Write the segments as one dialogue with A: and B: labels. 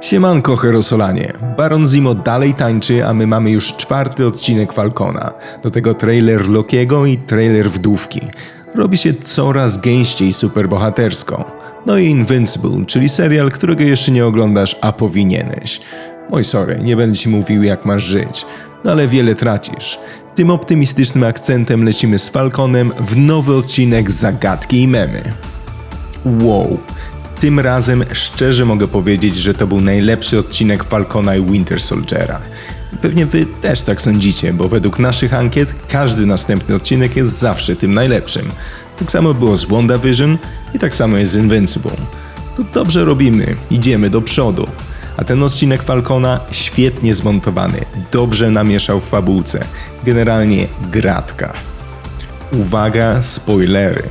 A: Siemanko Herosolanie. Baron Zimo dalej tańczy, a my mamy już czwarty odcinek Falcona. Do tego trailer Lokiego i trailer Wdówki. Robi się coraz gęściej superbohatersko. No i Invincible, czyli serial, którego jeszcze nie oglądasz, a powinieneś. Oj sorry, nie będę ci mówił jak masz żyć. No ale wiele tracisz. Tym optymistycznym akcentem lecimy z Falconem w nowy odcinek Zagadki i Memy. Wow. Tym razem szczerze mogę powiedzieć, że to był najlepszy odcinek Falcona i Winter Soldiera. Pewnie wy też tak sądzicie, bo według naszych ankiet każdy następny odcinek jest zawsze tym najlepszym. Tak samo było z WandaVision i tak samo jest z Invincible. To dobrze robimy, idziemy do przodu. A ten odcinek Falcona świetnie zmontowany, dobrze namieszał w fabułce. Generalnie gratka. Uwaga, spoilery.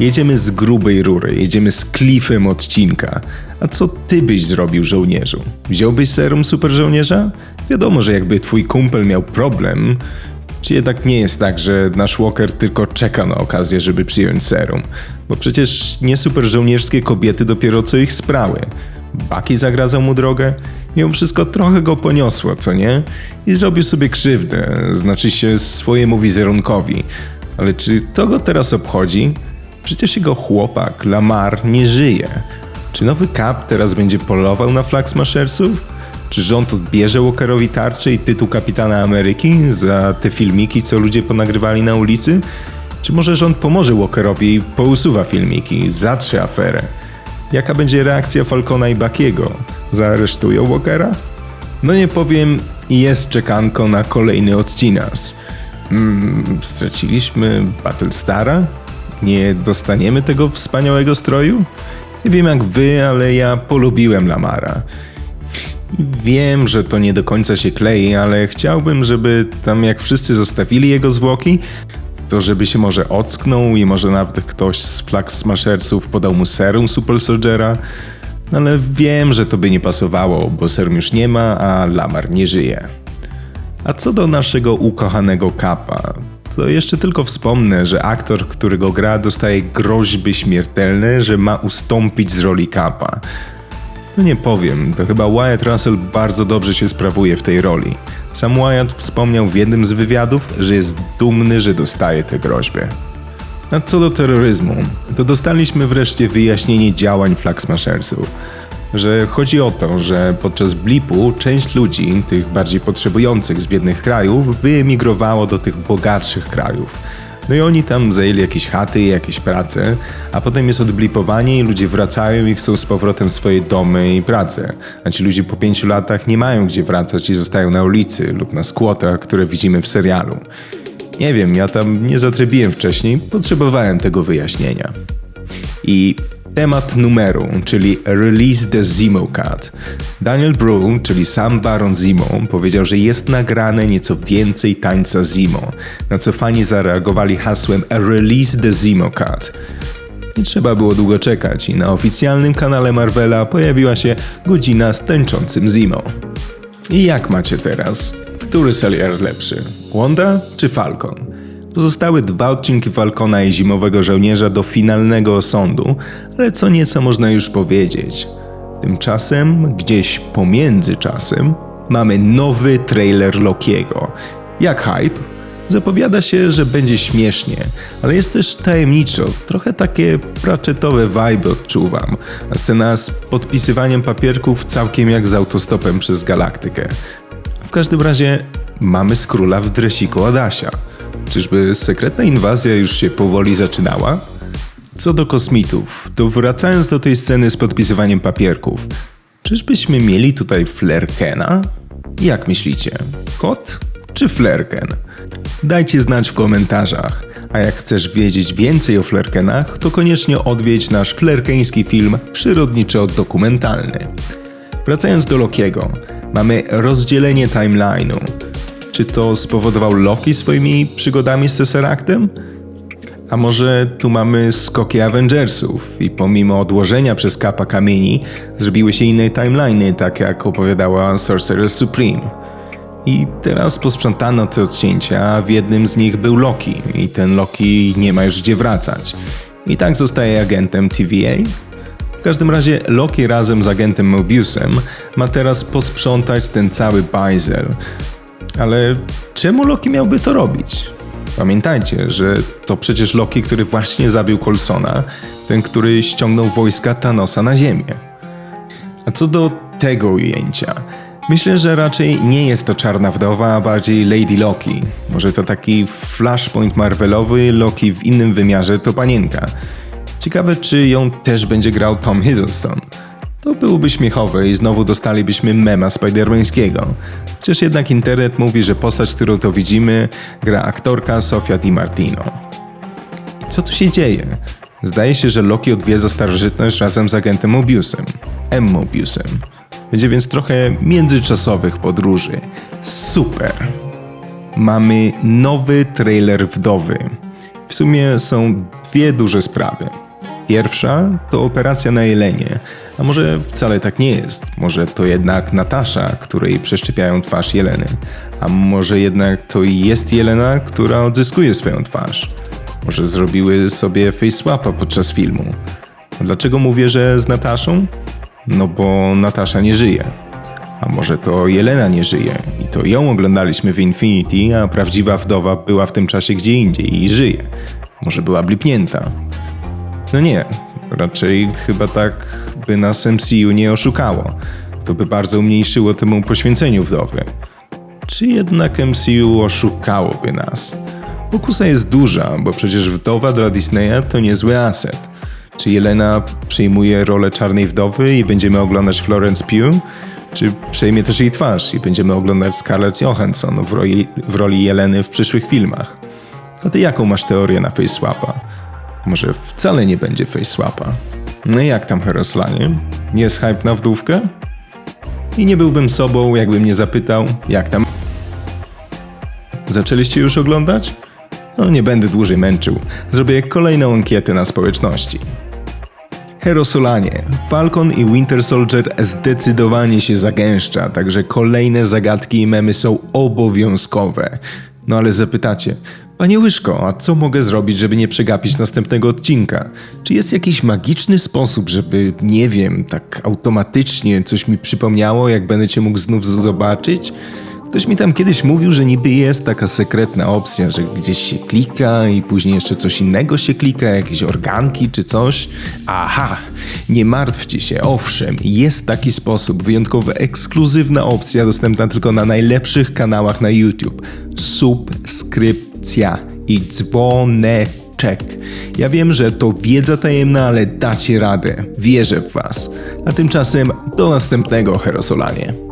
A: Jedziemy z grubej rury, jedziemy z klifem odcinka. A co ty byś zrobił, żołnierzu? Wziąłbyś serum super żołnierza? Wiadomo, że jakby twój kumpel miał problem, czy jednak nie jest tak, że nasz Walker tylko czeka na okazję, żeby przyjąć serum? Bo przecież nie super żołnierskie kobiety dopiero co ich sprały. Baki zagradzał mu drogę, mimo wszystko trochę go poniosło, co nie? I zrobił sobie krzywdę, znaczy się swojemu wizerunkowi. Ale czy to go teraz obchodzi? Przecież jego chłopak, Lamar, nie żyje. Czy nowy Cap teraz będzie polował na Flag Smashersów? Czy rząd odbierze Walkerowi tarczę i tytuł kapitana Ameryki za te filmiki, co ludzie ponagrywali na ulicy? Czy może rząd pomoże Walkerowi i pousuwa filmiki, zatrze aferę? Jaka będzie reakcja Falcona i Bakiego? Zaaresztują Walkera? No nie powiem, jest czekanko na kolejny odcinas. Mm, straciliśmy Battlestara? Nie dostaniemy tego wspaniałego stroju? Nie wiem jak wy, ale ja polubiłem Lamara. I wiem, że to nie do końca się klei, ale chciałbym, żeby tam jak wszyscy zostawili jego zwłoki, to żeby się może ocknął i może nawet ktoś z Flag Smashersów podał mu serum Super Soldiera. Ale wiem, że to by nie pasowało, bo serum już nie ma, a Lamar nie żyje. A co do naszego ukochanego Kapa, to jeszcze tylko wspomnę, że aktor, który go gra, dostaje groźby śmiertelne, że ma ustąpić z roli Kapa. No nie powiem, to chyba Wyatt Russell bardzo dobrze się sprawuje w tej roli. Sam Wyatt wspomniał w jednym z wywiadów, że jest dumny, że dostaje te groźby. A co do terroryzmu, to dostaliśmy wreszcie wyjaśnienie działań Flag Smashersów. Że chodzi o to, że podczas blipu część ludzi, tych bardziej potrzebujących z biednych krajów, wyemigrowało do tych bogatszych krajów. No i oni tam zajęli jakieś chaty i jakieś prace, a potem jest odblipowanie i ludzie wracają i chcą z powrotem swoje domy i pracę. A ci ludzie po pięciu latach nie mają gdzie wracać i zostają na ulicy lub na skłotach, które widzimy w serialu. Nie wiem, ja tam nie zatrybiłem wcześniej, potrzebowałem tego wyjaśnienia. I temat numeru, czyli Release the Zemo Cut. Daniel Bru, czyli sam Baron Zemo, powiedział, że jest nagrane nieco więcej tańca Zemo, na co fani zareagowali hasłem Release the Zemo Cut. Nie trzeba było długo czekać i na oficjalnym kanale Marvela pojawiła się godzina z tańczącym Zemo. I jak macie teraz? Który serial lepszy? Wanda czy Falcon? Pozostały dwa odcinki Falcona i Zimowego Żołnierza do finalnego osądu, ale co nieco można już powiedzieć. Tymczasem, gdzieś pomiędzy czasem, mamy nowy trailer Lokiego. Jak hype? Zapowiada się, że będzie śmiesznie, ale jest też tajemniczo, trochę takie praczetowe vibe odczuwam, a scena z podpisywaniem papierków całkiem jak z autostopem przez galaktykę. W każdym razie mamy skróla w dresiku Adasia. Czyżby sekretna inwazja już się powoli zaczynała? Co do kosmitów, to wracając do tej sceny z podpisywaniem papierków, czyżbyśmy mieli tutaj Flerkena? Jak myślicie? Kot czy Flerken? Dajcie znać w komentarzach. A jak chcesz wiedzieć więcej o Flerkenach, to koniecznie odwiedź nasz flerkeński film przyrodniczo-dokumentalny. Wracając do Lokiego, mamy rozdzielenie timeline'u. Czy to spowodował Loki swoimi przygodami z Tesseractem? A może tu mamy skoki Avengersów i pomimo odłożenia przez kapa kamieni zrobiły się inne timeliny, tak jak opowiadała Sorcerer Supreme. I teraz posprzątano te odcięcia, a w jednym z nich był Loki i ten Loki nie ma już gdzie wracać. I tak zostaje agentem TVA? W każdym razie Loki razem z agentem Mobiusem ma teraz posprzątać ten cały bajzel. Ale czemu Loki miałby to robić? Pamiętajcie, że to przecież Loki, który właśnie zabił Colsona, ten, który ściągnął wojska Thanosa na ziemię. A co do tego ujęcia, myślę, że raczej nie jest to Czarna Wdowa, a bardziej Lady Loki. Może to taki flashpoint Marvelowy, Loki w innym wymiarze to panienka. Ciekawe, czy ją też będzie grał Tom Hiddleston. To byłoby śmiechowe i znowu dostalibyśmy mema spidermańskiego. Chociaż jednak internet mówi, że postać, którą to widzimy, gra aktorka Sofia Di Martino. I co tu się dzieje? Zdaje się, że Loki odwiedza starożytność razem z agentem Mobiusem, M. Mobiusem. Będzie więc trochę międzyczasowych podróży. Super! Mamy nowy trailer Wdowy. W sumie są dwie duże sprawy. Pierwsza to operacja na Jelenie, a może wcale tak nie jest. Może to jednak Natasza, której przeszczepiają twarz Jeleny. A może jednak to jest Jelena, która odzyskuje swoją twarz. Może zrobiły sobie face swapa podczas filmu. A dlaczego mówię, że z Nataszą? No bo Natasza nie żyje. A może to Jelena nie żyje i to ją oglądaliśmy w Infinity, a prawdziwa wdowa była w tym czasie gdzie indziej i żyje. Może była blipnięta. No nie, raczej chyba tak by nas MCU nie oszukało. To by bardzo umniejszyło temu poświęceniu wdowy. Czy jednak MCU oszukałoby nas? Pokusa jest duża, bo przecież wdowa dla Disneya to niezły aset. Czy Jelena przejmuje rolę czarnej wdowy i będziemy oglądać Florence Pugh? Czy przejmie też jej twarz i będziemy oglądać Scarlett Johansson w roli, w roli Jeleny w przyszłych filmach? A ty jaką masz teorię na face swapa? Może wcale nie będzie face swapa? No i jak tam Heroslanie? Jest hype na wdówkę? I nie byłbym sobą, jakbym nie zapytał, jak tam Zaczęliście już oglądać? No nie będę dłużej męczył. Zrobię kolejną ankietę na społeczności. Herosolanie, Falcon i Winter Soldier zdecydowanie się zagęszcza, także kolejne zagadki i memy są obowiązkowe. No ale zapytacie, Panie Łyżko, a co mogę zrobić, żeby nie przegapić następnego odcinka? Czy jest jakiś magiczny sposób, żeby, nie wiem, tak automatycznie coś mi przypomniało, jak będę cię mógł znów zobaczyć? Ktoś mi tam kiedyś mówił, że niby jest taka sekretna opcja, że gdzieś się klika i później jeszcze coś innego się klika, jakieś organki czy coś. Aha, nie martwcie się, owszem, jest taki sposób, wyjątkowo ekskluzywna opcja dostępna tylko na najlepszych kanałach na YouTube. Subskrypcja i dzwoneczek. Ja wiem, że to wiedza tajemna, ale dacie radę. Wierzę w was. A tymczasem do następnego, Herosolanie.